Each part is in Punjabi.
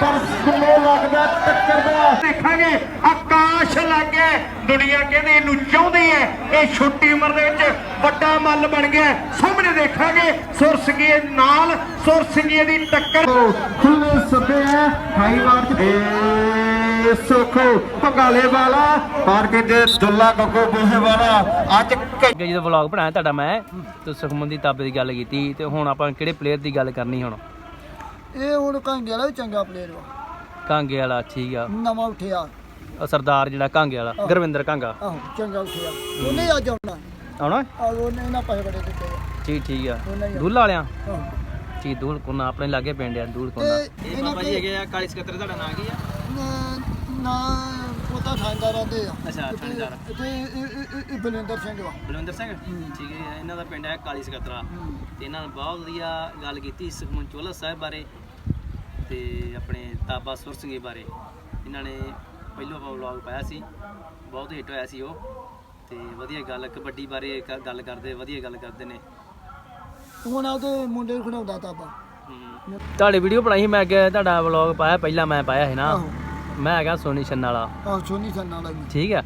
ਪਰ ਸਲੋ ਲੱਗਦਾ ਟੱਕਰ ਦੇਖਾਂਗੇ, ਆਕਾਸ਼ ਲੱਗੇ। ਦੁਨੀਆ ਕਹਿੰਦੇ ਇਹਨੂੰ ਚਾਹੁੰਦੀ ਹੈ? ਇਹ ਛੋਟੀ ਉਮਰ ਦੇ ਵਿੱਚ ਵੱਡਾ ਮੱਲ ਬਣ ਗਿਆ ਸਾਹਮਣੇ ਦੇਖਾਂਗੇ ਸੁਰਸਿੰਘੇ ਨਾਲ ਸੁਰਸਿੰਘੇ ਦੀ ਟੱਕਰ। ਖੁੱਲੇ ਸੱਦੇ ਹੈ, ਹਾਈ ਵਾਰ ਸੁਖੋ, ਪੰਗਾਲੇ ਵਾਲਾ ਪਰ ਕਹਿੰਦੇ ਦੁੱਲਾ ਗੱਗੋ ਬੋਹੇ ਵਾਲਾ। ਅੱਜ ਜਦੋਂ ਵਲੌਗ ਬਣਾਇਆ ਤੁਹਾਡਾ ਮੈਂ, ਤੇ ਸੁਖਮਨ ਦੀ ਤਾਬੇ ਦੀ ਗੱਲ ਕੀਤੀ, ਤੇ ਹੁਣ ਆਪਾਂ ਕਿਹੜੇ ਪਲੇਅਰ ਦੀ ਗੱਲ ਕਰਨੀ ਹੁਣ? ਇਹ ਹੁਣ ਕਾਂਗੇ ਵਾਲਾ ਵੀ ਚੰਗਾ ਪਲੇਅਰ ਵਾ। ਕਾਂਗੇ ਵਾਲਾ ਠੀਕ ਆ। ਨਵਾਂ ਉੱਠਿਆ। ਉਹ ਸਰਦਾਰ ਜਿਹੜਾ ਕਾਂਗੇ ਵਾਲਾ ਗੁਰਵਿੰਦਰ ਕਾਂਗਾ। ਆਹੋ ਚੰਗਾ ਉੱਠਿਆ। ਉਹਨੇ ਅੱਜ ਆਉਣਾ। ਆਉਣਾ? ਆ ਉਹਨੇ ਇਹਨਾਂ ਪੈਸੇ ਬੜੇ ਦਿੱਤੇ ਆ। ਠੀਕ ਠੀਕ ਆ। ਉਹਨਾਂ ਹੀ ਆ। ਦੂਲ ਵਾਲਿਆਂ? ਆਹੋ। ਠੀਕ ਦੂਲ ਕੋਨਾ ਆਪਣੇ ਲਾਗੇ ਪਿੰਡ ਆ ਦੂਲ ਕੋਨਾ। ਤੇ ਇਹਨਾਂ ਬਾਬਾ ਜੀ ਹੈਗੇ ਆ ਕਾਲੀ ਸਕੱਤਰ ਤੁਹਾਡਾ ਨਾਂ ਕੀ ਆ? ਨ- ਨਾ ਪਤਾ ਥਾਂਦਾ ਰਹਿੰਦੇ ਆ। ਅੱਛਾ ਥਾਣੇਦਾਰ ਤੇ ਇਹ- ਇਹ- ਬਲਿੰਦਰ ਸਿੰਘ ਵਾ। ਬਲਵਿੰਦਰ ਸਿੰਘ? ਠੀਕ ਹੈ ਇਹਨਾਂ ਦਾ ਪਿੰਡ ਹੈ ਕਾਲੀ ਸਕੱਤਰਾ। ਤੇ ਇਹਨਾਂ ਨੇ ਬਹੁਤ ਵਧੀਆ ਗੱਲ ਕੀਤੀ ਸੁਖਮਨ ਚੋਲਾ ਸਾਹਿਬ ਬਾਰੇ ਤੇ ਆਪਣੇ ਤਾਬਾ ਸੁਰ ਸਿੰਘੇ ਬਾਰੇ। ਇਹਨਾਂ ਨੇ ਪਹਿਲੋਂ ਆਪਾਂ ਵਲੌਗ ਪਾਇਆ ਸੀ ਬਹੁਤ ਹਿੱਟ ਹੋਇਆ ਸੀ ਉਹ। ਤੇ ਵਧੀਆ ਗੱਲ ਕਬੱਡੀ ਬਾਰੇ ਕ- ਗੱਲ ਕਰਦੇ ਵਧੀਆ ਗੱਲ ਕਰਦੇ ਨੇ। ਹੁਣ ਉਹਦੇ ਮੁੰਡੇ ਨੂੰ ਖੜਾਉਂਦਾ ਤਾਬਾ। ਤੁਹਾਡੀ ਵੀਡੀਓ ਬਣਾਈ ਸੀ ਮੈਂ ਅੱਗੇ ਤੁਹਾਡਾ ਵਲੌਗ ਪਾਇਆ ਪਹਿਲਾਂ ਮੈਂ ਪਾਇਆ ਸੀ ਨਾ। ਆਹੋ। ਮੈਂ ਹੈਗਾ ਸੋਨੀ ਛੰਨ ਵਾਲਾ। ਆਹੋ ਸੋਨੀ ਸੰਨ ਵਾਲਾ ਵੀ ਠੀਕ ਹੈ?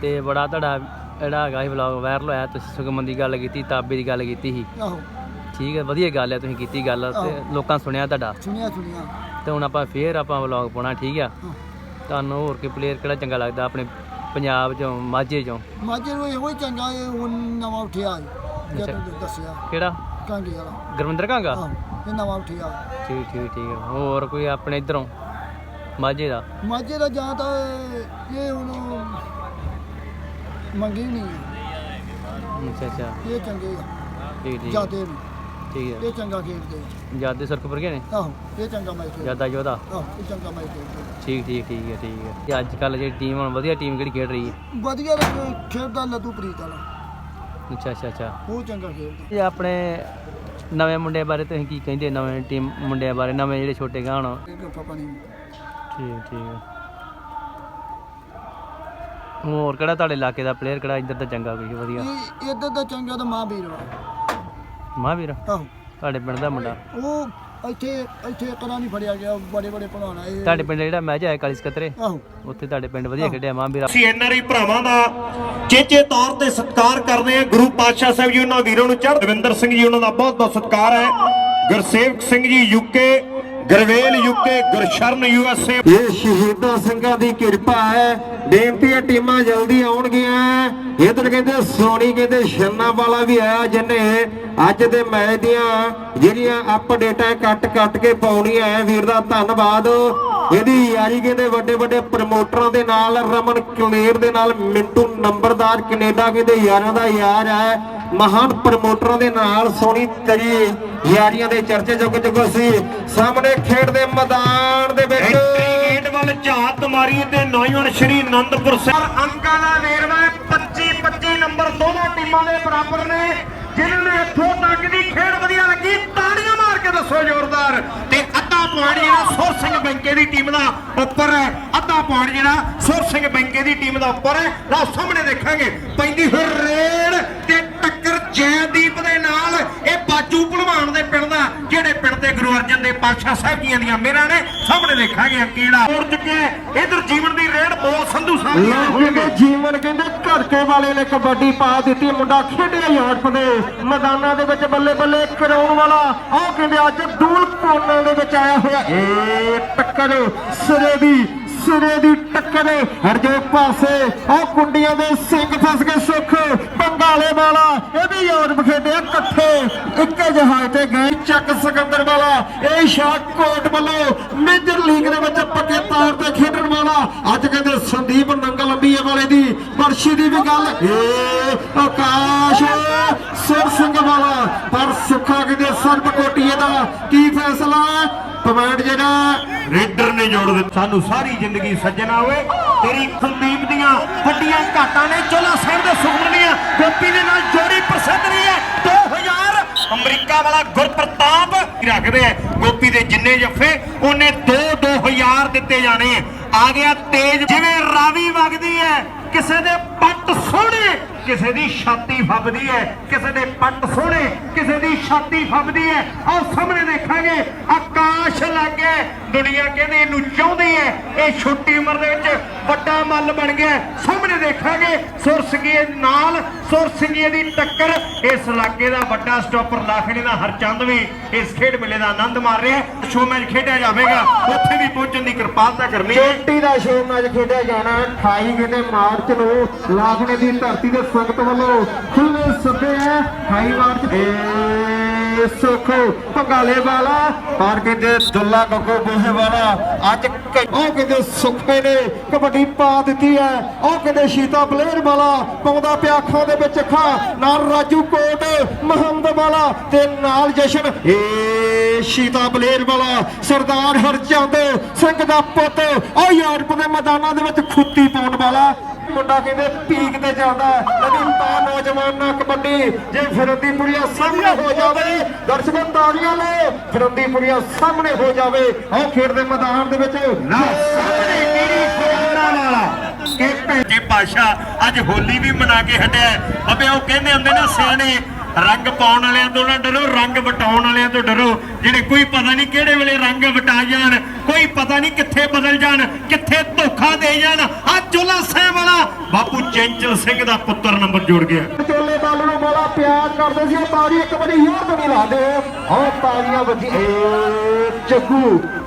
ਤੇ ਬੜਾ ਤੁਹਾਡਾ ਜਿਹੜਾ ਹੈਗਾ ਸੀ ਵਲੌਗ ਵਾਇਰਲ ਹੋਇਆ ਤੁਸੀਂ ਸੁਖਮਨ ਦੀ ਗੱਲ ਕੀਤੀ ਤਾਬੇ ਦੀ ਗੱਲ ਕੀਤੀ ਸੀ। ਆਹੋ। ਠੀਕ ਹੈ ਵਧੀਆ ਗੱਲ ਹੈ ਤੁਸੀਂ ਕੀਤੀ ਗੱਲ ਤੇ ਆਹੋ। ਲੋਕਾਂ ਸੁਣਿਆ ਤੁਹਾਡਾ। ਸੁਣਿਆ ਸੁਣਿਆ। ਤੇ ਹੁਣ ਆਪਾਂ ਫੇਰ ਆਪਾਂ ਵਲੌਗ ਪਾਉਣਾ ਠੀਕ ਆ ਹਾਂ। ਤੁਹਾਨੂੰ ਹੋਰ ਕੀ ਪਲੇਅਰ ਕਿਹੜਾ ਚੰਗਾ ਲੱਗਦਾ ਆਪਣੇ ਪੰਜਾਬ ਚੋਂ ਮਾਝੇ ਚੋਂ? ਮਾਝੇ ਨੂੰ ਇਹੋ ਹੀ ਚੰਗਾ ਇਹ ਹੁਣ ਨਵਾਂ ਉੱਠਿਆ ਅੱਛਾ। ਜਦੋਂ ਦੱਸਿਆ? ਕਿਹੜਾ? ਕਾਂਗੇ ਵਾਲਾ। ਗੁਰਵਿੰਦਰ ਕਾਂਗਾ? ਆਹੋ ਇਹ ਨਵਾਂ ਉੱਠਿਆ। ਠੀਕ ਠੀਕ ਠੀਕ ਹੈ। ਹੋਰ ਕੋਈ ਆਪਣੇ ਇਧਰੋਂ? ਮਾਝੇ ਦਾ? ਮਾਝੇ ਦਾ ਜਾਂ ਤਾਂ ਇਹ- ਹੁਣ ਮੰਗੀ ਨਹੀਂ ਆ। ਅੱਛਾ ਅੱਛਾ। ਇਹ ਚੰਗੇ ਆ। ਠੀਕ ਠੀਕ। ਜਾਦੇ ਨੇ। ਠੀਕ ਹੈ। ਇਹ ਚੰਗਾ ਖੇਡਦੇ ਆ। ਜਾਦੇ ਸੁਰਖਪੁਰ ਗਏ ਨੇ? ਆਹੋ ਇਹ ਚੰਗਾ ਮੈਚ ਖੇਡਦੇ ਜਾਦਾ ਯੋਧਾ? ਆਹੋ ਇਹ ਚੰਗਾ ਮੈਚ ਖੇਡਦੇ ਠੀਕ ਠੀਕ ਠੀਕ ਹੈ ਠੀਕ ਹੈ। ਤੇ ਅੱਜ ਕੱਲ ਜਿਹੜੀ ਟੀਮ ਹੁਣ ਵਧੀਆ ਟੀਮ ਕਿਹੜੀ ਖੇਡ ਰਹੀ ਹੈ? ਵਧੀਆ ਖੇਡਦਾ ਲੱਦੂ ਪ੍ਰੀਤ ਵਾਲਾ। ਅੱਛਾ ਅੱਛਾ ਅੱਛਾ। ਉਹ ਚੰਗਾ ਖੇਡਦਾ। ਇਹ ਆਪਣੇ ਨਵੇਂ ਮੁੰਡਿਆਂ ਬਾਰੇ ਤੁਸੀਂ ਕੀ ਕਹਿੰਦੇ ਨਵੇਂ ਟੀਮ ਮੁੰਡਿਆਂ ਬਾਰੇ ਨਵੇਂ ਜਿਹੜੇ ਛੋਟੇ ਗਾਣ ਇਹ ਪਪਾ ਨਹੀਂ ਠੀਕ ਠੀਕ ਹੋਰ ਕਿਹੜਾ ਤੁਹਾਡੇ ਇਲਾਕੇ ਦਾ ਪਲੇਅਰ ਕਿਹੜਾ ਇੱਧਰ ਦਾ ਚੰਗਾ ਕੋਈ ਵਧੀਆ? ਇਹ ਇੱਧਰ ਦਾ ਚੰਗਾ ਤਾਂ ਮਾਂ ਵੀਰ ਵਾ ਮਹਾਂਵੀਰ? ਆਹੋ। ਤੁਹਾਡੇ ਪਿੰਡ ਦਾ ਮੁੰਡਾ? ਉਹ ਇੱਥੇ ਇੱਥੇ ਕਰਾਂ ਨਹੀਂ ਫੜਿਆ ਗਿਆ ਬੜੇ ਬੜੇ ਭਣਾਣਾ ਇਹ। ਤੁਹਾਡੇ ਪਿੰਡ ਜਿਹੜਾ ਮੈਚ ਆਇਆ ਕਾਲੀ ਸਕੱਤਰੇ ਆਹੋ। ਉੱਥੇ ਤੁਹਾਡੇ ਪਿੰਡ ਵਧੀਆ ਖੇਡਿਆ ਮਹਾਂਵੀਰ। ਅਸੀਂ ਐਨਆਰਆਈ ਭਰਾਵਾਂ ਦਾ ਚੇਚੇ ਤੌਰ ਤੇ ਸਤਿਕਾਰ ਕਰਦੇ ਹਾਂ। ਗੁਰੂ ਪਾਤਸ਼ਾਹ ਸਾਹਿਬ ਜੀ ਉਹਨਾਂ ਵੀਰਾਂ ਨੂੰ ਚੜ੍ਹ ਦਵਿੰਦਰ ਸਿੰਘ ਜੀ ਉਹਨਾਂ ਦਾ ਬਹੁਤ ਬਹੁਤ ਸਤਿਕਾਰ ਹੈ। Gursewak Singh ji UK Garvel UK, Gursharan USA. ਇਹ ਸ਼ਹੀਦਾਂ ਸਿੰਘਾਂ ਦੀ ਕਿਰਪਾ ਹੈ। ਬੇਨਤੀ ਹੈ ਟੀਮਾਂ ਜਲਦੀ ਆਉਣਗੀਆਂ ਇਧਰ ਕਹਿੰਦੇ ਸੋਨੀ ਕਹਿੰਦੇ ਛੰਨਾ ਵਾਲਾ ਵੀ ਆਇਆ ਜਿਨੇ ਅੱਜ ਦੇ ਮੈਚ ਦੀਆਂ ਜਿਹੜੀਆਂ ਅਪਡੇਟਾਂ ਕੱਟ ਕੱਟ ਕੇ ਪਾਉਣੀਆਂ ਹੈ। ਵੀਰ ਦਾ ਧੰਨਵਾਦ। ਇਹਦੀ ਯਾਰੀ ਕਹਿੰਦੇ ਵੱਡੇ ਵੱਡੇ ਪ੍ਰਮੋਟਰਾਂ ਦੇ ਨਾਲ ਰਮਨ ਕਲੇਰ ਦੇ ਨਾਲ ਮਿੰਟੂ ਨੰਬਰਦਾਰ ਕੈਨੇਡਾ ਕਹਿੰਦੇ ਯਾਰਾਂ ਦਾ ਯਾਰ ਹੈ। ਮਹਾਨ ਪ੍ਰਮੋਟਰਾਂ ਦੇ ਨਾਲ ਸੋਹਣੀ ਤਰੀ ਯਾਰੀਆਂ ਦੇ ਚਰਚੇ ਜੁਗ ਜੁਗ ਸੀ। ਸਾਹਮਣੇ ਖੇਡ ਦੇ ਮੈਦਾਨ ਦੇ ਵਿੱਚ। ਐਂਟਰੀ ਗੇਟ ਵੱਲ ਝਾਤ ਮਾਰੀ ਤੇ ਨੌਜਵਾਨ ਸ਼੍ਰੀ ਆਨੰਦਪੁਰ ਸਾਹਿਬ। ਅੰਕਾਂ ਦਾ ਵੇਰਵਾ 25 25 ਨੰਬਰ ਦੋਨੋਂ ਟੀਮਾਂ ਦੇ ਬਰਾਬਰ ਨੇ ਜਿਨ੍ਹਾਂ ਨੇ ਇੱਥੋਂ ਤੱਕ ਦੀ ਖੇਡ ਵਧੀਆ ਲੱਗੀ। ਤਾੜੀਆਂ ਮਾਰ ਕੇ ਦੱਸੋ ਜ਼ੋਰਦਾਰ। ਤੇ ਅੱਧਾ ਪੁਆਇੰਟ ਜਿਹੜਾ ਸੁਰ ਸਿੰਘ ਬੈਂਕੇ ਦੀ ਟੀਮ ਦਾ ਉੱਪਰ ਹੈ। ਅੱਧਾ ਪੁਆਇੰਟ ਜਿਹੜਾ ਸੁਰ ਸਿੰਘ ਬੈਂਕੇ ਦੀ ਟੀਮ ਦਾ ਉੱਪਰ ਹੈ। ਲਓ ਸਾਹਮਣੇ ਦੇਖਾਂਗੇ ਪੈਂਦੀ ਹੋਈ ਰੇਡ ਤੇ ਟੱਕਰ ਜੈਦੀਪ ਦੇ ਨਾਲ, ਇਹ ਬਾਜੂ ਭਲਵਾਨ ਦੇ ਪਿੰਡ ਦਾ, ਜਿਹੜੇ ਪਿੰਡ ਦੇ ਗੁਰੂ ਅਰਜਨ ਦੇ ਪਾਤਸ਼ਾਹ ਸਾਹਿਬ ਜੀਆਂ ਦੀਆਂ ਮੇਰਾਂ ਨੇ, ਸਾਹਮਣੇ ਦੇਖਾਂਗੇ ਕਿਹੜਾ ਉੜ ਚੁੱਕਿਆ ਇਧਰ ਜੀਵਨ ਦੀ ਰੇਡ ਬੋਲ ਸੰਧੂ ਸਾਹਿਬ ਜੀ ਕਹਿੰਦੇ ਜੀਵਨ ਕਹਿੰਦੇ ਘਰਕੇ ਵਾਲੇ ਨੇ ਕਬੱਡੀ ਪਾ ਦਿੱਤੀ, ਮੁੰਡਾ ਖੇਡਿਆ ਯਾਰਪ ਦੇ। ਮੈਦਾਨਾਂ ਦੇ ਵਿੱਚ ਬੱਲੇ ਬੱਲੇ ਕਰਾਉਣ ਵਾਲਾ ਉਹ ਕਹਿੰਦੇ ਅੱਜ ਦੂਲ ਕੋਨੇ ਦੇ ਵਿੱਚ ਆਇਆ ਹੋਇਆ। ਏ ਟੱਕਰ ਸਿਰੇ ਦੀ ਸਿਰੇ ਦੀ ਟੱਕਰ ਹਰਜੇ ਪਾਸੇ, ਉਹ ਕੁੰਡੀਆਂ ਦੇ ਸਿੰਘ ਫਸ ਗਏ ਸੁੱਖ। ਬੰਗਾਲੇ ਵਾਲਾ, ਇਹ ਵੀ ਯੂਰਪ ਖੇਡਿਆ ਇਕੱਠੇ, ਇੱਕੇ ਜਹਾਜ਼ ਤੇ ਗਏ ਚੱਕ ਸਿਕੰਦਰ ਵਾਲਾ। ਇਹ ਸ਼ਾਟ ਕੋਟ ਵੱਲੋਂ ਮੇਜਰ ਲੀਗ ਦੇ ਵਿੱਚ ਪੱਕੇ ਤੌਰ ਤੇ ਖੇਡਣ ਵਾਲਾ। ਅੱਜ ਕਹਿੰਦੇ ਸੰਦੀਪ ਨੰਗਲ ਅੰਬੀਏ ਵਾਲੇ ਦੀ ਪਰਸ਼ੀ ਦੀ ਵੀ ਗੱਲ। ਏ ਆਕਾਸ਼, ਸਿਰ ਸਿੰਘ ਵਾਲਾ। ਪਰ ਸੁੱਖਾ ਕਹਿੰਦੇ ਸਰਬ ਕੋਟੀਏ ਦਾ ਕੀ ਫੈਸਲਾ? ਪਵਾਇੰਟ ਜਿਹੜਾ ਰੇਡਰ ਨੇ ਜੋੜ ਦਿੱਤਾ। ਸਾਨੂੰ ਸਾਰੀ ਜ਼ਿੰਦਗੀ ਸੱਜਣਾ ਓਏ ਤੇਰੀ ਸੰਦੀਪ ਦੀਆਂ ਵੱਡੀਆਂ ਘਾਟਾਂ ਨੇ ਚੋਲਾ ਸਾਹਿਬ ਦੇ ਸੁਖਮਨ ਗੋਪੀ ਦੇ ਨਾਲ ਜੋੜੀ ਪ੍ਰਸਿੱਧ ਰਹੀ ਹੈ। 2000 ਅਮਰੀਕਾ ਵਾਲਾ ਗੁਰਪ੍ਰਤਾਪ ਰੱਖਦੇ ਆ ਗੋਪੀ ਦੇ ਜਿੰਨੇ ਜੱਫੇ, ਉਹਨੇ 2 2000 ਦਿੱਤੇ ਜਾਣੇ ਆ ਆ ਗਿਆ ਤੇਜ। ਜਿਵੇਂ ਰਾਵੀ ਵਗਦੀ ਹੈ, ਕਿਸੇ ਦੇ ਪੱਟ ਸੋਹਣੇ। ਕਿਸੇ ਦੀ ਛਾਤੀ ਫੱਬਦੀ ਹੈ, ਕਿਸੇ ਦੇ ਪੱਟ ਸੋਹਣੇ, ਕਿਸੇ ਦੀ ਛਾਤੀ ਫੱਬਦੀ ਹੈ, ਆਹ ਸਾਹਮਣੇ ਦੇਖਾਂਗੇ, ਆਕਾਸ਼ ਲੱਗੇ ਦੁਨੀਆ ਕਹਿੰਦੇ ਇਹਨੂੰ ਚਾਹੁੰਦੀ ਹੈ, ਇਹ ਛੋਟੀ ਉਮਰ ਦੇ ਵਿੱਚ ਵੱਡਾ ਮੱਲ ਬਣ ਗਿਆ ਸਾਹਮਣੇ ਦੇਖਾਂਗੇ ਸੁਰਸਿੰਘੀਏ ਨਾਲ ਸੁਰਸਿੰਘੀਏ ਦੀ ਟੱਕਰ, ਇਸ ਇਲਾਕੇ ਦਾ ਵੱਡਾ ਸਟਾਪਰ ਲਾਖਣੀ ਦਾ ਹਰਚੰਦ ਵੀ ਇਸ ਖੇਡ ਮੇਲੇ ਦਾ ਆਨੰਦ ਮਾਰ ਰਿਹਾ ਸ਼ੋ ਮੈਚ ਖੇਡਿਆ ਜਾਵੇਗਾ, ਉੱਥੇ ਵੀ ਪਹੁੰਚਣ ਦੀ ਕਿਰਪਾਲਤਾ ਕਰਨੀ ਹੈ। ਚੋਟੀ ਦਾ ਸ਼ੋ ਮੈਚ ਖੇਡਿਆ ਜਾਣਾ 28 ਕਹਿੰਦੇ ਮਾਰਚ ਨੂੰ ਲਾਖੜੇ ਦੀ ਧਰਤੀ ਦੇ ਸੰਗਤ ਵੱਲੋਂ ਖੁੱਲੇ ਸੱਦੇ ਹੈ 28 ਮਾਰਚ ਏ ਸੁਖ ਪੰਗਾਲੇ ਵਾਲਾ ਪਰ ਕਹਿੰਦੇ ਦੁੱਲਾ ਗੱਗੋ ਬੋਹੇ ਵਾਲਾ, ਅੱਜ ਉਹ ਕਹਿੰਦੇ ਸੁੱਖੇ ਨੇ, ਕਬੱਡੀ ਪਾ ਦਿੱਤੀ ਹੈ। ਉਹ ਕਹਿੰਦੇ ਸ਼ੀਤਾ ਬਲੇਰ ਵਾਲਾ, ਪਾਉਂਦਾ ਪਿਆ ਅੱਖਾਂ ਦੇ ਵਿੱਚ ਅੱਖਾਂ। ਨਾਲ ਰਾਜੂ ਕੋਟ ਮਹੰਦ ਵਾਲਾ, ਤੇ ਨਾਲ ਜਸ਼ਨ। ਏ ਸ਼ੀਤਾ ਬਲੇਰ ਵਾਲਾ, ਸਰਦਾਰ ਹਰਚੰਦ ਸਿੰਘ ਦਾ ਪੁੱਤ। ਉਹ ਯੂਰਪ ਦੇ ਮੈਦਾਨਾਂ ਦੇ ਵਿੱਚ ਖੁੱਤੀ ਪਾਉਣ ਵਾਲਾ। ਮੁੰਡਾ ਕਹਿੰਦੇ ਪੀਕ ਤੇ ਚੱਲਦਾ ਲੇਕਿਨ ਤਾਂ ਨੌਜਵਾਨਾਂ ਕਬੱਡੀ ਜੇ ਫਿਰੰਦੀਪੁਰੀਆ ਸਾਹਮਣੇ ਹੋ ਜਾਵੇ ਦਰਸ਼ਕੋ ਤਾੜੀਆਂ ਲਓ ਫਿਰੰਦੀਪੁਰੀਆ ਸਾਹਮਣੇ ਹੋ ਜਾਵੇ ਉਹ ਖੇਡ ਦੇ ਮੈਦਾਨ ਦੇ ਵਿੱਚ ਨਾ। ਸਾਹਮਣੇ ਕਿਹੜੀ ਖਜ਼ਾਨਾ ਵਾਲਾ ਕਿ ਭੇਜੇ ਪਾਸ਼ਾ ਅੱਜ ਹੋਲੀ ਵੀ ਮਨਾ ਕੇ ਹਟਿਆ ਅਬੇ ਉਹ ਕਹਿੰਦੇ ਹੁੰਦੇ ਨੇ ਸਿਆਣੇ ਰੰਗ ਪਾਉਣ ਵਾਲਿਆਂ ਤੋਂ ਨਾ ਡਰੋ ਰੰਗ ਵਟਾਉਣ ਵਾਲਿਆਂ ਤੋਂ ਡਰੋ। ਜਿਹੜੇ ਕੋਈ ਪਤਾ ਨਹੀਂ ਕਿਹੜੇ ਵੇਲੇ ਰੰਗ ਵਟਾ ਜਾਣ ਕੋਈ ਪਤਾ ਨਹੀਂ ਕਿੱਥੇ ਬਦਲ ਜਾਣ ਕਿੱਥੇ ਧੋਖਾ ਦੇ ਜਾਣ ਆ ਚੋਲਾ ਸਹਿ ਵਾਲਾ। ਬਾਪੂ ਚੰਚਲ ਸਿੰਘ ਦਾ ਪੁੱਤਰ ਨੰਬਰ ਜੋੜ ਗਿਆ। ਚੋਲੇ ਬਾਲ ਨੂੰ ਬੜਾ ਪਿਆਰ ਕਰਦੇ ਸੀ ਤਾੜੀ ਇੱਕ ਵਾਰੀ ਹੋਰ ਤੋਂ ਨਹੀਂ ਲਾਦੇ ਉਹ ਤਾੜੀਆਂ ਵੱਜੀ ਚੱਕੂ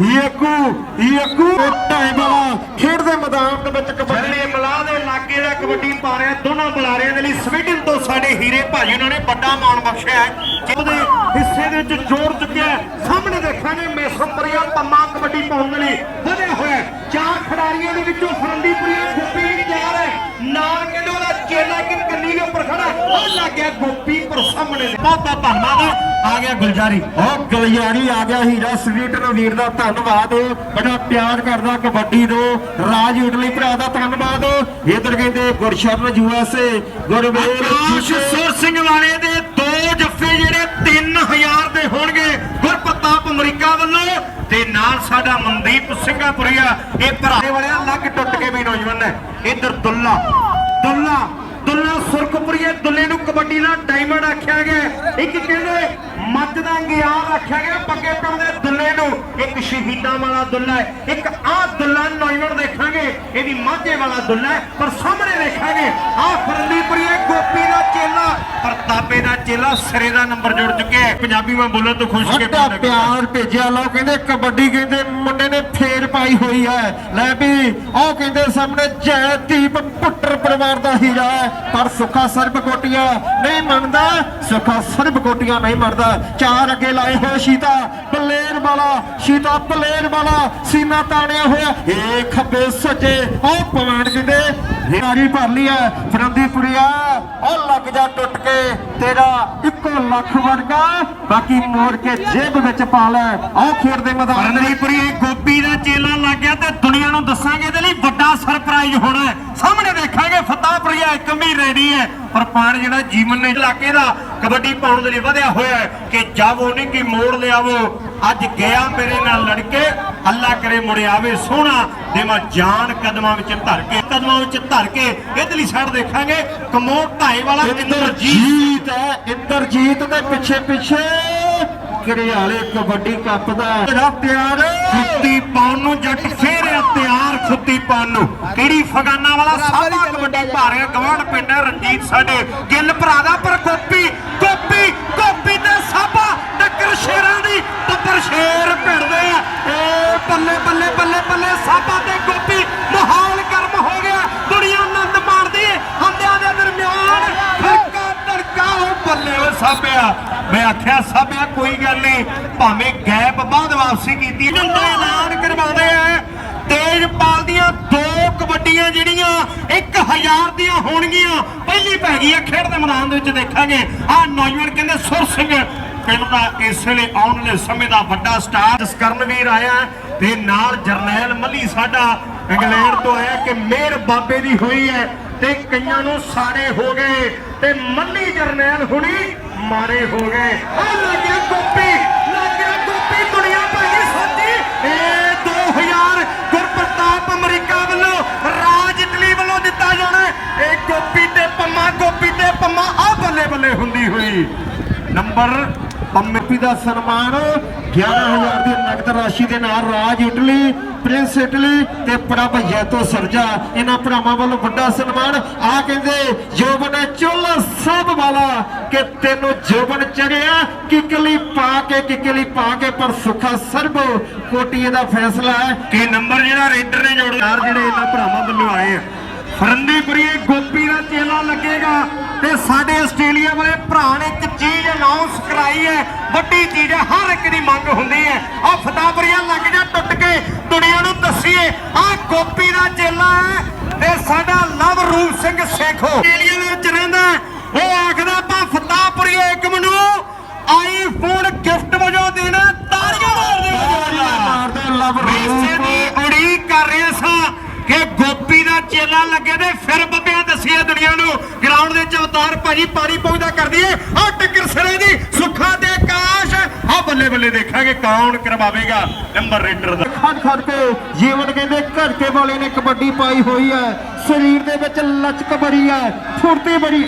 ਯੇਕੂ ਯੇਕੂ। ਟਾਈ ਵਾਲਾ। ਖੇਡ ਦੇ ਮੈਦਾਨ ਦੇ ਵਿੱਚ ਕਬੱਡੀ। ਮਲਾਹ ਦੇ ਇਲਾਕੇ ਦਾ ਕਬੱਡੀ ਪਾ ਰਿਹਾ ਦੋਨਾਂ ਬੁਲਾਰਿਆਂ ਦੇ ਲਈ ਸਵੀਡਨ ਤੋਂ ਸਾਡੇ ਹੀਰੇ ਭਾਜੀ ਉਹਨਾਂ ਨੇ ਵੱਡਾ ਮਾਣ ਬਖਸ਼ਿਆ ਹੈ। ਜਿਹਦੇ ਹਿੱਸੇ ਦੇ ਵਿੱਚ ਜੋੜ ਚੁੱਕਿਆ। ਸਾਹਮਣੇ ਦੇਖਾਂਗੇ ਮੈਸਮਪਰੀਆ ਪੰਮਾ ਕਬੱਡੀ ਦੇ ਲਈ ਵਧਿਆ ਹੋਇਆ। ਚਾਰ ਖਿਡਾਰੀਆਂ ਦੇ ਵਿੱਚੋਂ ਫਰੰਦੀਪੁਰੀਆ ਗੋਪੀ ਤਿਆਰ ਹੈ। ਨਾਲ ਕਹਿੰਦੇ ਉਹਦਾ ਚੇਲਾ ਕਿ ਕੰਨੀ ਦੇ ਉੱਪਰ ਖੜਾ। ਉਹ ਲੱਗ ਗਿਆ ਗੋਪੀ ਪਰ ਸਾਹਮਣੇ ਦੇ। ਬਹੁਤ ਬਹੁਤ ਧੰਨਵਾਦ। ਆ ਗਿਆ ਗੁਲਜਾਰੀ। ਉਹ ਗਲਿਆਰੀ ਆ ਗਿਆ ਹੀਰਾ ਸਵੀਟਰ ਵੀਰ ਦਾ ਧੰਨਵਾਦ। ਬੜਾ ਪਿਆਰ ਕਰਦਾ ਕਬੱਡੀ ਨੂੰ ਰਾਜ ਇਟਲੀ ਭਰਾ ਦਾ ਧੰਨਵਾਦ। ਇਧਰ ਕਹਿੰਦੇ ਗੁਰਸ਼ਰਨ ਯੂਐਸਏ ਗੁਰਵੇਲ ਆਕਾਸ਼ ਸੁਰ ਦੇ ਦੋ ਜੱਫੇ ਜਿਹੜੇ 3000 ਦੇ ਹੋਣਗੇ ਗੁਰਪ੍ਰਤਾਪ ਅਮਰੀਕਾ ਵੱਲੋਂ ਤੇ ਨਾਲ ਸਾਡਾ ਮਨਦੀਪ ਸਿੰਘਾਪੁਰੀਆ ਇਹ ਭਰਾ ਵਾਲਿਆ ਲੱਗ ਟੁੱਟ ਕੇ ਵੀ ਨੌਜਵਾਨ ਹੈ। ਇਧਰ ਦੁੱਲਾ ਦੁੱਲਾ ਦੁੱਲਾ ਸੁਰਖਪੁਰੀਏ ਦੁੱਲੇ ਨੂੰ ਕਬੱਡੀ ਦਾ ਡਾਇਮੰਡ ਆਖਿਆ ਗਿਆ ਇੱਕ ਕਹਿੰਦੇ ਮੱਝ ਦਾ ਗਿਆਨ ਆਖਿਆ ਗਿਆ ਪੱਗੇ ਪਿੰਡ ਦੇ ਦੁੱਲੇ ਨੂੰ। ਇੱਕ ਸ਼ਹੀਦਾਂ ਵਾਲਾ ਦੁੱਲਾ ਹੈ। ਇੱਕ ਆਹ ਦੁੱਲਾ ਨੌਜਵਾਨ ਦੇਖਾਂਗੇ। ਇਹਦੀ ਮਾਝੇ ਵਾਲਾ ਦੁੱਲਾ ਹੈ। ਪਰ ਸਾਹਮਣੇ ਦੇਖਾਂਗੇ, ਆਹ ਫਰੰਦੀਪੁਰੀਏ ਚੇਲਾ ਸਿਰੇ ਦਾ ਨੰਬਰ ਜੁੜ ਚੁੱਕਿਆ ਹੈ। ਪੰਜਾਬੀ ਮੈਂ ਬੋਲਣ ਤੋਂ ਖੁਸ਼ ਕੇ ਵੱਡਾ ਪਿਆਰ ਭੇਜਿਆ ਲੋ ਕਹਿੰਦੇ ਕਬੱਡੀ ਕਹਿੰਦੇ ਮੁੰਡੇ ਨੇ ਫੇਰ ਪਾਈ ਹੋਈ ਹੈ। ਲੈ ਵੀ ਉਹ ਕਹਿੰਦੇ ਸਾਹਮਣੇ ਜੈਦੀਪ ਪੁੱਟਰ ਪਰਿਵਾਰ ਦਾ ਹੀਰਾ ਹੈ ਪਰ ਸੁੱਖਾ ਸਰਬ ਕੋਟੀਆ ਨਹੀਂ ਮੰਨਦਾ। ਸੁੱਖਾ ਸਰਬ ਕੋਟੀਆ ਨਹੀਂ ਮੰਨਦਾ। ਚਾਰ ਅੱਗੇ ਲਾਏ ਹੋਏ ਸ਼ੀਤਾ ਪਲੇਰ ਵਾਲਾ ਸ਼ੀਤਾ ਪਲੇਰ ਵਾਲਾ ਸੀਨਾ ਤਾਣਿਆ ਹੋਇਆ। ਏ ਖੱਬੇ ਸੱਜੇ ਉਹ ਪਵਾਨ ਕਹਿੰਦੇ ਨਾਰੀ ਭਰ ਲਈ ਹੈ। ਫਰੰਦੀਪੁਰੀਆ ਉਹ ਲੱਗ ਜਾ ਟੁੱਟ ਕੇ ਤੇਰਾ ਇੱਕੋ ਲੱਖ ਵਰਗਾ, ਬਾਕੀ ਮੋੜ ਕੇ ਜੇਬ ਵਿੱਚ ਪਾ ਲੈ। ਆਹ ਖੇਡ ਦੇ ਮੈਦਾਨ ਦੇ ਗੋਪੀ ਦਾ ਚੇਲਾ ਲੱਗ ਗਿਆ ਤੇ ਦੁਨੀਆ ਨੂੰ ਦੱਸਾਂਗੇ ਇਹਦੇ ਲਈ ਵੱਡਾ ਸਰਪ੍ਰਾਈਜ਼ ਹੋਣਾ ਹੈ। ਸਾਹਮਣੇ ਦੇਖਾਂਗੇ ਫਤਾਹਪੁਰੀਆ ਇੱਕ ਵੀ ਰੈਡੀ ਹੈ। ਪਰ ਪਾਣ ਜਿਹੜਾ ਜੀਵਨ ਨੇ ਇਲਾਕੇ ਦਾ ਕਬੱਡੀ ਪਾਉਣ ਦੇ ਲਈ ਵਧਿਆ ਹੋਇਆ ਹੈ ਕਿ ਜਾਵੋ ਨਹੀਂ ਕਿ ਮੋੜ ਲਿਆਵੋ। ਅੱਜ ਗਿਆ ਮੇਰੇ ਨਾਲ ਲੜ ਕੇ ਅੱਲਾ ਕਰੇ ਮੁੜ ਆਵੇ ਸੋਹਣਾ ਦੇਵਾ ਜਾਨ ਕਦਮਾਂ ਵਿੱਚ ਧਰ ਕੇ ਕਦਮਾਂ ਵਿੱਚ ਧਰ ਕੇ ਲਈ ਛੱਡ ਦੇਖਾਂਗੇ ਕਮੋੜ ਢਾਈ ਵਾਲਾ ਇੰਦਰਜੀਤ ਹੈ ਇੰਦਰਜੀਤ ਦੇ ਪਿੱਛੇ ਪਿੱਛੇ ਘਰਿਆਲੇ ਕਬੱਡੀ ਕੱਪ ਦਾ? ਤੇਰਾ ਤਿਆਰ ਖੁੱਤੀ ਪਾਉਣ ਨੂੰ ਜੱਟ ਫੇਰ ਤਿਆਰ ਖੁੱਤੀ ਪਾਉਣ ਨੂੰ। ਕਿਹੜੀ ਫਗਾਨਾ ਵਾਲਾ ਸਾਬਾ ਕਬੱਡੀ ਪਾ ਰਿਹਾ ਗਵਾਂਢ ਪਿੰਡ ਹੈ ਰਣਜੀਤ ਸਾਡੇ। ਗਿੱਲ ਭਰਾ ਦਾ ਪਰ ਸਾਬਾ ਟੱਕਰ ਸ਼ੇਰਾਂ ਦੀ ਟੱਕਰ ਸ਼ੇਰ ਭਿੜਦੇ ਆ। ਏ ਬੱਲੇ ਬੱਲੇ ਬੱਲੇ ਬੱਲੇ, ਸਾਬਾ ਤੇ ਗੋਪੀ ਮਾਹੌਲ ਗਰਮ ਹੋ ਗਿਆ। ਦੁਨੀਆ ਆਨੰਦ ਮਾਣਦੀ ਹੈ ਹੰਦਿਆਂ ਦੇ ਦਰਮਿਆਨ ਫਰਕਾ ਤੜਕਾ ਉਹ ਬੱਲੇ ਉਹ ਸਾਬਿਆ। ਮੈਂ ਆਖਿਆ, ਸਾਬਿਆ, ਕੋਈ ਗੱਲ ਨਹੀਂ। ਭਾਵੇਂ ਗੈਪ ਬਾਅਦ ਵਾਪਸੀ ਕੀਤੀ ਜੰਦਾ ਐਲਾਨ ਕਰਵਾਉਂਦੇ ਆ। ਤੇਜਪਾਲ ਦੀਆਂ ਦੋ ਕਬੱਡੀਆਂ ਜਿਹੜੀਆਂ 1000 ਦੀਆਂ ਹੋਣਗੀਆਂ, ਪਹਿਲੀ ਪੈ ਗਈ ਆ ਖੇਡ ਦੇ ਮੈਦਾਨ ਦੇ ਵਿੱਚ ਦੇਖਾਂਗੇ। ਆ ਨੌਜਵਾਨ ਕਹਿੰਦੇ, ਸੁਰ ਸਿੰਘ ਪਿੰਡ ਦਾ ਇਸ ਵੇਲੇ ਆਉਣ ਵਾਲੇ ਸਮੇਂ ਦਾ ਵੱਡਾ ਸਟਾਰ ਜਸਕਰਨਵੀਰ ਆਇਆ ਤੇ ਨਾਲ ਜਰਨੈਲ ਮੱਲੀ ਸਾਡਾ ਇੰਗਲੈਂਡ ਤੋਂ ਆਇਆ ਕਿ ਮਿਹਰ ਬਾਬੇ ਦੀ ਹੋਈ ਹੈ ਤੇ ਕਈਆਂ ਨੂੰ ਸਾੜੇ ਹੋ ਗਏ ਤੇ ਮੱਲੀ ਜਰਨੈਲ ਹੁਣੀ ਮਾਰੇ ਹੋ ਗਏ। ਆ ਲੱਗਿਆ ਗੋਪੀ ਲੱਗਿਆ ਗੋਪੀ, ਦੁਨੀਆ ਭਾਈ ਸੱਚੀ ਇਹ 2000 ਗੁਰਪ੍ਰਤਾਪ ਅਮਰੀਕਾ ਵੱਲੋਂ ਰਾਜ ਇਟਲੀ ਵੱਲੋਂ ਦਿੱਤਾ ਜਾਣਾ ਇਹ ਗੋਪੀ ਤੇ ਪੰਮਾ, ਗੋਪੀ ਤੇ ਪੰਮਾ, ਆਹ ਬੱਲੇ ਬੱਲੇ ਹੁੰਦੀ ਹੋਈ। ਨੰਬਰ ਪੰਮੀ ਦਾ ਸਨਮਾਨ 11000 ਦੀ ਨਗਦ ਰਾਸ਼ੀ ਦੇ ਨਾਲ ਰਾਜ ਇਟਲੀ ਪ੍ਰਿੰਸ ਇਟਲੀ ਤੇ ਪ੍ਰਭ ਜੈਤੋ ਸਰਜਾ। ਇਹਨਾਂ ਭਰਾਵਾਂ ਵੱਲੋਂ ਵੱਡਾ ਸਨਮਾਨ। ਆ ਕਹਿੰਦੇ ਜੋਬਨ ਚੁੱਲ ਸਭ ਵਾਲਾ ਕਿ ਤੈਨੂੰ ਜੋਬਨ ਚੜਿਆ ਕਿਕਲੀ ਪਾ ਕੇ ਕਿਕਲੀ ਪਾ ਕੇ ਪਰ ਸੁਖਾ ਸਰਬ ਕੋਟੀਏ ਦਾ ਫੈਸਲਾ ਹੈ। ਕਿ ਨੰਬਰ ਜਿਹੜਾ ਰੇਡਰ ਨੇ ਜੋੜ ਯਾਰ ਜਿਹੜੇ ਇਹਨਾਂ ਭਰਾਵਾਂ ਵੱਲੋਂ ਆਏ ਆ। ਫਰੰਦੀਪੁਰੀਏ ਗੋਪੀ ਦਾ ਚੇਲਾ ਲੱਗੇਗਾ। ਤੇ ਸਾਡੇ ਆਸਟ੍ਰੇਲੀਆ ਵਾਲੇ ਭਰਾ ਨੇ ਇੱਕ ਚੀਜ਼ ਅਨਾਉਂਸ ਕਰਾਈ ਹੈ, ਵੱਡੀ ਚੀਜ਼ ਹੈ, ਹਰ ਇੱਕ ਦੀ ਮੰਗ ਹੁੰਦੀ ਹੈ। ਆ ਫਤਾਪਰੀਆ ਲੱਗ ਜਾ ਟੁੱਟ ਕੇ, ਦੁਨੀਆ ਨੂੰ ਦੱਸੀਏ ਆ ਗੋਪੀ ਦਾ ਚੇਲਾ ਹੈ ਤੇ ਸਾਡਾ ਲਵ ਰੂਪ ਸਿੰਘ ਸੇਖੋ ਆਸਟ੍ਰੇਲੀਆ ਦੇ ਵਿੱਚ ਰਹਿੰਦਾ ਹੈ। ਉਹ ਆਖਦਾ ਆਪਾਂ ਫਤਾਪਰੀਏ ਇੱਕ ਮੈਨੂੰ ਆਈਫੋਨ ਗਿਫਟ ਵਜੋਂ ਦੇਣਾ ਤਾੜੀਆਂ ਮਾਰਦੇ ਵਜੋਂ ਮਾਰਦੇ ਲਵ ਇਸੇ ਦੀ ਉਡੀਕ ਕਰ ਰਹੇ ਸਾਂ ਕਿ ਗੋਪੀ ਦਾ ਚੇਲਾ ਲੱਗੇ ਤੇ ਫਿਰ ਬੱਬਿਆਂ ਦੱਸੀਏ ਦੁਨੀਆ ਨੂੰ ਗਰਾਊਂਡ ਦੇ ਵਿੱਚ ਅਵਤਾਰ ਭਾਜੀ ਪਾਣੀ ਪਹੁੰਚਦਾ ਕਰਦੀ ਏ ਆ ਟੱਕਰ ਸਿਰੇ ਦੀ ਸੁੱਖਾ ਤੇ ਆਕਾਸ਼ ਆ ਬੱਲੇ ਬੱਲੇ ਦੇਖਾਂਗੇ ਕੌਣ ਕਰਵਾਵੇਗਾ ਨੰਬਰ ਰੇਡਰ ਦਾ। ਖੜ ਖੜ ਕੇ ਜੀਵਨ ਕਹਿੰਦੇ ਘੜਕੇ ਵਾਲੇ ਨੇ ਕਬੱਡੀ ਪਾਈ ਹੋਈ ਹੈ। ਸਰੀਰ ਦੇ ਵਿੱਚ ਲਚਕ ਬੜੀ ਹੈ ਫੁਰਤੀ ਬੜੀ।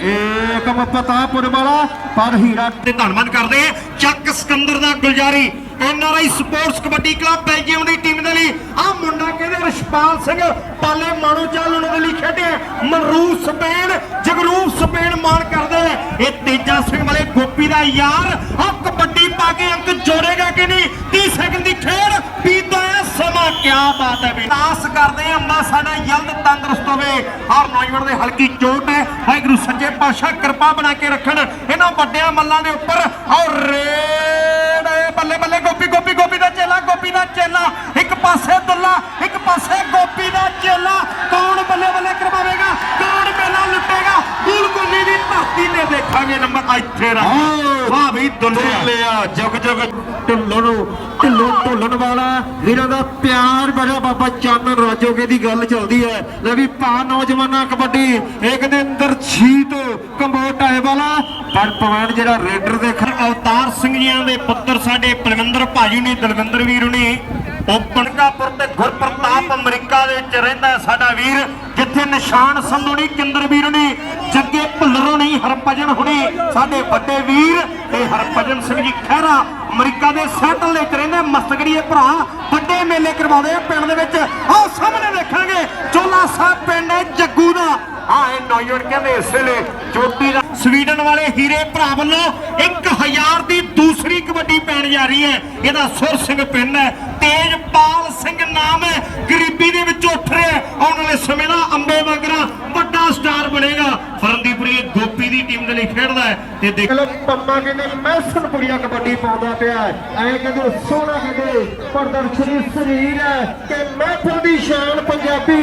ਏਕਮ ਪਤਾਪੁਰ ਵਾਲਾ ਪਰ ਹੀਰਾ ਤੇ ਧੰਨਵਾਦ ਕਰਦੇ ਚੱਕ ਸਿਕੰਦਰ ਦਾ Gulzari. NRI sports kabaddi club Belgium ਦੀ ਟੀਮ ਦੇ ਲਈ। ਆ ਮੁੰਡਾ ਕਹਿੰਦੇ ਰਸ਼ਪਾਲ ਸਿੰਘ, ਪਾਲੇ ਮਾਣੋ ਚਾਲ ਉਹਨਾਂ ਦੇ ਲਈ ਖੇਡਿਆ ਮਨਰੂਪ ਸਪੇਨ, ਜਗਰੂਪ ਸਪੇਨ ਮਾਣ ਕਰਦੇ ਆ। ਇਹ ਤੇਜਾ ਸਿੰਘ ਵਾਲੇ ਗੋਪੀ ਦਾ ਯਾਰ। ਆ ਕਬੱਡੀ ਪਾ ਕੇ ਅੰਕ ਜੋੜੇਗਾ ਕਿ ਨਹੀਂ? 30 ਸੈਕਿੰਡ ਦੀ ਖੇਡ ਪੀਤਾ ਹੈ, ਸਮਾਂ ਕਿਆ ਬਾਤ ਹੈ ਵੀ ਆਸ ਕਰਦੇ ਆ ਅੰਮਾ ਸਾਡਾ ਜਲਦ ਤੰਦਰੁਸਤ ਹੋਵੇ। ਹਰ ਨੌਜਵਾਨ ਦੇ ਹਲਕੀ ਚੋਟ ਹੈ। ਵਾਹਿਗੁਰੂ ਸੱਚੇ ਪਾਤਸ਼ਾਹ ਕਿਰਪਾ ਬਣਾ ਕੇ ਰੱਖਣ। ਇਹਨਾਂ ਵੱਡਿਆਂ ਮੱਲਾਂ ਦੇ ਉੱਪਰ ਔਰ ਰੇ ਬੱਲੇ ਬੱਲੇ ਗੋਪੀ ਗੋਪੀ ਗੋਪੀ ਦਾ ਚੇਲਾ ਗੋਪੀ ਦਾ ਚੇਲਾ। ਇੱਕ ਪਾਸੇ ਦੁੱਲਾ ਇੱਕ ਪਾਸੇ ਗੋਪੀ ਦਾ ਚੇਲਾ। ਕੌਣ ਬੱਲੇ ਬੱਲੇ ਕਰਵਾਵੇਗਾ? ਕੌਣ ਮੇਲਾ ਲੁੱਟੇਗਾ? ਗੁਲਗੁਨੀ ਦੀ ਧਰਤੀ ਤੇ ਦੇਖਾਂਗੇ ਨੰਬਰ ਇੱਥੇ ਰੱਖ। ਵਾਹ ਵੀ ਦੁੱਲਿਆ। ਲਿਆ ਜਗ ਜਗ। ਢਿੱਲੋਂ ਨੂੰ ਢਿੱਲੋਂ ਢੋਲਣ ਵਾਲਾ ਵੀਰਾਂ ਦਾ ਪਿਆਰ ਬੜਾ ਬਾਬਾ ਚਾਨਣ ਰਾਜੋਗੇ ਦੀ ਗੱਲ ਚੱਲਦੀ ਹੈ। ਲੈ ਵੀ ਭਾ ਨੌਜਵਾਨਾਂ ਕਬੱਡੀ। ਇੱਕ ਦੇ ਅੰਦਰ ਛੀਤ ਕੰਬੋਟ ਆਏ ਵਾਲਾ। ਪਰ ਪਵਾਨ ਜਿਹੜਾ ਰੇਡਰ ਦੇ ਅਵਤਾਰ ਸਿੰਘ ਜੀਆਂ ਦੇ ਪੁੱਤਰ ਸਾਡੇ ਪਲਵਿੰਦਰ ਭਾਜੀ ਨੇ, ਦਲਵਿੰਦਰ ਵੀਰ ਨੇ, ਉਹ ਕਣਕਾਪੁਰ ਤੇ ਗੁਰਪ੍ਰਤਾਪ ਅਮਰੀਕਾ ਦੇ ਵਿੱਚ ਰਹਿੰਦਾ ਸਾਡਾ ਵੀਰ, ਜਿੱਥੇ ਨਿਸ਼ਾਨ ਸੰਧੂ ਨਹੀਂ ਕਿੰਦਰ ਵੀਰ ਨੇ, ਜੱਗੇ ਭੁੱਲਰੋਂ ਨਹੀਂ ਹਰਭਜਨ ਹੁਣੀ, ਸਾਡੇ ਵੱਡੇ ਵੀਰ ਤੇ ਹਰਭਜਨ ਸਿੰਘ ਜੀ ਖਹਿਰਾ ਅਮਰੀਕਾ ਦੇ ਸੈਟਲ ਦੇ ਵਿੱਚ ਰਹਿੰਦੇ ਮਸਤਗੜੀਏ ਭਰਾ, ਵੱਡੇ ਮੇਲੇ ਕਰਵਾਉਂਦੇ ਆ, ਪਿੰਡ ਦੇ ਵਿੱਚ। ਆਓ ਸਾਹਮਣੇ ਦੇਖਾਂਗੇ, ਚੋਲਾ ਸਾਹਿਬ ਪਿੰਡ ਹੈ ਜੱਗੂ ਦਾ। ਆ ਨੌਜਵਾਨ ਕਹਿੰਦੇ ਇਸ ਵੇਲੇ ਚੋਟੀ ਦਾ ਸਵੀਡਨ ਵਾਲੇ ਹੀਰੇ ਭਰਾ ਵੱਲੋਂ 1000 ਦੀ ਦੂਸਰੀ ਕਬੱਡੀ ਪੈਣ ਜਾ ਰਹੀ ਹੈ। ਇਹਦਾ ਸੁਰ ਸਿੰਘ ਪਿੰਡ ਹੈ। ਤੇਜਪਾਲ ਸਿੰਘ ਨਾਮ ਹੈ। ਗਰੀਬੀ ਦੇ ਵਿੱਚ ਉੱਠ ਰਿਹਾ ਆਉਣ ਵਾਲੇ ਸਮੇਂ ਦਾ ਅੰਬੇ ਵਾਂਗਰਾ ਵੱਡਾ ਸਟਾਰ ਬਣੇਗਾ ਫਰੰਦੀਪੁਰੀ ਗੋਪੀ ਦੀ ਟੀਮ ਦੇ ਲਈ ਖੇਡਦਾ ਹੈ ਤੇ ਦੇਖ ਚਲੋ ਪੰਮਾ ਕਹਿੰਦੇ ਮੈਸਨ ਪੁੜੀਆ ਕਬੱਡੀ ਪਾਉਂਦਾ ਪਿਆ ਐ ਕਹਿੰਦੇ ਸੋਹਣਾ ਕਹਿੰਦੇ ਪ੍ਰਦਰਸ਼ਨੀ ਸਰੀਰ ਹੈ ਕਿ ਮਹਿਫਲ ਦੀ ਸ਼ਾਨ ਪੰਜਾਬੀ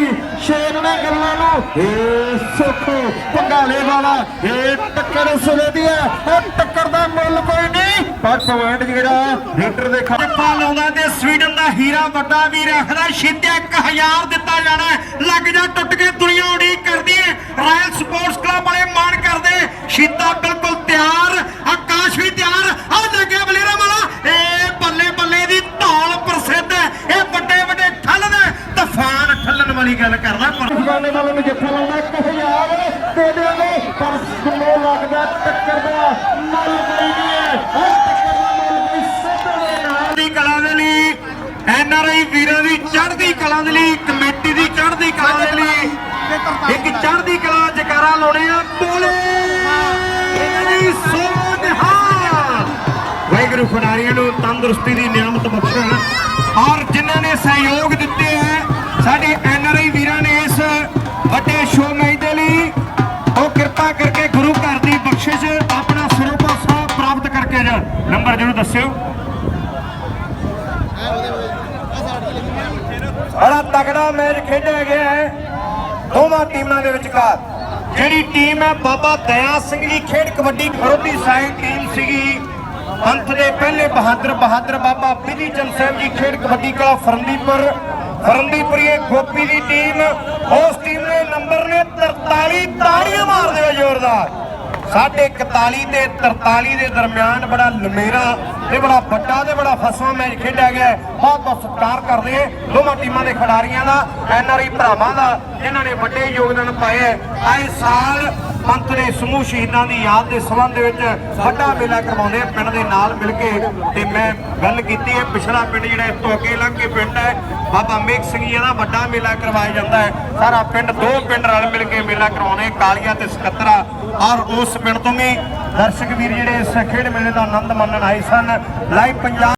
ਸ਼ੇਰ ਨੇ ਗੱਲਾਂ ਨੂੰ ਏ ਸੁੱਖ ਪੰਗਾਲੇ ਵਾਲਾ ਏ ਟੱਕਰ ਸੁਣੇ ਦੀ ਹੈ ਇਹ ਟੱਕਰ ਦਾ ਮੁੱਲ ਕੋਈ ਨਹੀਂ ਪਰ ਪੁਆਇੰਟ ਜਿਹੜਾ ਰੇਡਰ ਦੇ ਖਾ ਪਾ ਲਾਉਂਦਾ ਤੇ ਸਵੀਡਨ ਦਾ ਹੀਰਾ ਵੱਡਾ ਵੀਰ ਆਖਦਾ ਸ਼ੀਤਿਆ 1000 ਦਿੱਤਾ ਜਾਣਾ। ਲੱਗ ਜਾ ਟੁੱਟ ਕੇ ਦੁਨੀਆ ਉਡੀਕ ਕਰਦੀ ਹੈ ਰਾਇਲ ਸਪੋਰਟਸ ਕਲੱਬ ਵਾਲੇ ਮਾਣ ਕਰਦੇ ਸ਼ੀਤਾ ਬਿਲਕੁਲ ਤਿਆਰ ਆਕਾਸ਼ ਵੀ ਤਿਆਰ ਆ ਲੱਗਿਆ ਬਲੇਰਾ ਵਾਲਾ ਏ ਬੱਲੇ ਬੱਲੇ ਦੀ ਧੌਲ ਪ੍ਰਸਿੱਧ ਹੈ ਇਹ ਵੱਡੇ ਵੱਡੇ ਠੱਲ ਨੇ ਤੂਫਾਨ ਠੱਲਣ ਵਾਲੀ ਗੱਲ ਕਰਦਾ ਪਰ ਅਫਗਾਨੇ ਵਾਲੇ ਨੂੰ ਜੱਫਾ ਲਾਉਂਦਾ 1000 ਦੇ ਦੇਵੇ ਪਰ ਕਿੰਨੇ ਲੱਗਦਾ ਟੱਕਰ ਦਾ ਮੁੱਲ ਕੋਈ ਨਹੀਂ ਹੈ ਇਹ ਟੱਕਰ ਦਾ ਮੁੱਲ ਕੋਈ ਸਿੱਧਾ ਦੇ ਨਾਲ ਚੜ੍ਹਦੀ ਕਲਾ ਦੇ ਲਈ ਐਨ ਆਰ ਆਈ ਵੀਰਾਂ ਦੀ ਚੜ੍ਹਦੀ ਕਲਾ ਦੇ ਲਈ ਕਮੇਟੀ ਦੀ ਚੜ੍ਹਦੀ ਕਲਾ ਦੇ ਲਈ ਇੱਕ ਚੜ੍ਹਦੀ ਕਲਾ ਜਕਾਰਾ ਲਾਉਣੇ ਆ ਬੋਲੇ ਵਾਹਿਗੁਰੂ ਖਿਡਾਰੀਆਂ ਨੂੰ ਤੰਦਰੁਸਤੀ ਦੀ ਨਿਆਮਤ ਬਖਸ਼ਣ। ਔਰ ਜਿਨ੍ਹਾਂ ਨੇ ਸਹਿਯੋਗ ਦਿੱਤੇ ਹੈ ਸਾਡੇ ਐਨ ਆਰ ਆਈ ਵੀਰਾਂ ਨੇ ਇਸ ਵੱਡੇ ਸ਼ੋਅ ਮੈਚ ਦੇ ਲਈ ਉਹ ਕਿਰਪਾ ਕਰਕੇ ਗੁਰੂ ਘਰ ਦੀ ਬਖਸ਼ਿਸ਼ ਆਪਣਾ ਸਰੋਪਾ ਸਾਹਿਬ ਪ੍ਰਾਪਤ ਕਰਕੇ ਜਾਣ ਨੰਬਰ ਜਰੂਰ ਦੱਸਿਓ। ਬੜਾ ਤਕੜਾ ਮੈਚ ਖੇਡਿਆ ਗਿਆ ਹੈ। ਦੋਵਾਂ ਟੀਮਾਂ ਦੇ ਵਿਚਕਾਰ। ਜਿਹੜੀ ਟੀਮ ਹੈ ਬਾਬਾ ਦਇਆ ਸਿੰਘ ਜੀ, ਖੇਡ ਕਬੱਡੀ ਵਿਰੋਧੀ ਸਾਈਡ ਟੀਮ ਸੀਗੀ। ਪੰਥ ਦੇ ਪਹਿਲੇ ਬਹਾਦਰ ਬਹਾਦਰ ਬਾਬਾ ਬਿਧੀ ਚੰਦ ਸਾਹਿਬ ਜੀ, ਖੇਡ ਕਬੱਡੀ ਕਲਾ ਫਰੰਦੀਪੁਰ, ਫਰੰਦੀਪੁਰੀਏ ਗੋਪੀ ਦੀ ਟੀਮ। ਉਸ ਟੀਮ ਦੇ ਨੰਬਰ ਨੇ 43 ਤਾੜੀਆਂ ਮਾਰਦੇ ਹੋ ਜ਼ੋਰਦਾਰ। ਸਾਢੇ 41 ਤੇ 43 ਦੇ ਦਰਮਿਆਨ ਬੜਾ ਲੰਮੇਰਾ ਤੇ ਬੜਾ ਵੱਡਾ ਤੇ ਬੜਾ ਫਸਵਾ ਮੈਚ ਖੇਡਿਆ ਗਿਆ ਬਹੁਤ ਬਹੁਤ ਸਤਿਕਾਰ ਕਰਦੇ ਦੋਵਾਂ ਟੀਮਾਂ ਦੇ ਖਿਡਾਰੀਆਂ ਦਾ ਐਨਆਰਆਈ ਭਰਾਵਾਂ ਦਾ, ਜਿਨ੍ਹਾਂ ਨੇ ਵੱਡੇ ਯੋਗਦਾਨ ਪਾਏ ਹੈ। ਆਏ ਸਾਲ ਪੰਥ ਦੇ ਸਮੂਹ ਸ਼ਹੀਦਾਂ ਦੀ ਯਾਦ ਦੇ ਸੰਬੰਧ ਵਿੱਚ ਵੱਡਾ ਮੇਲਾ ਕਰਵਾਉਂਦੇ ਆ ਪਿੰਡ ਦੇ ਨਾਲ ਮਿਲ ਕੇ ਤੇ ਮੈਂ ਗੱਲ ਕੀਤੀ ਹੈ। ਪਿਛਲਾ ਪਿੰਡ ਜਿਹੜਾ ਇਸ ਤੋਂ ਅੱਗੇ ਲੰਘ ਕੇ ਪਿੰਡ ਹੈ, ਬਾਬਾ ਮੇਘ ਸਿੰਘ ਜੀ ਦਾ ਵੱਡਾ ਮੇਲਾ ਕਰਵਾਇਆ ਜਾਂਦਾ ਹੈ। ਸਾਰਾ ਪਿੰਡ, ਦੋ ਪਿੰਡ ਰਲ ਮਿਲ ਕੇ ਮੇਲਾ ਕਰਵਾਉਂਦੇ ਕਾਲੀਆਂ ਤੇ ਸਕੱਤਰਾ ਔਰ ਉਸ ਪਿੰਡ ਤੋਂ ਵੀ ਦਰਸ਼ਕ ਵੀਰ ਜਿਹੜੇ ਇਸ ਖੇਡ ਮੇਲੇ ਦਾ ਆਨੰਦ ਮਾਣਨ ਆਏ ਸਨ। ਲਾਈਵ ਪੰਜਾਬ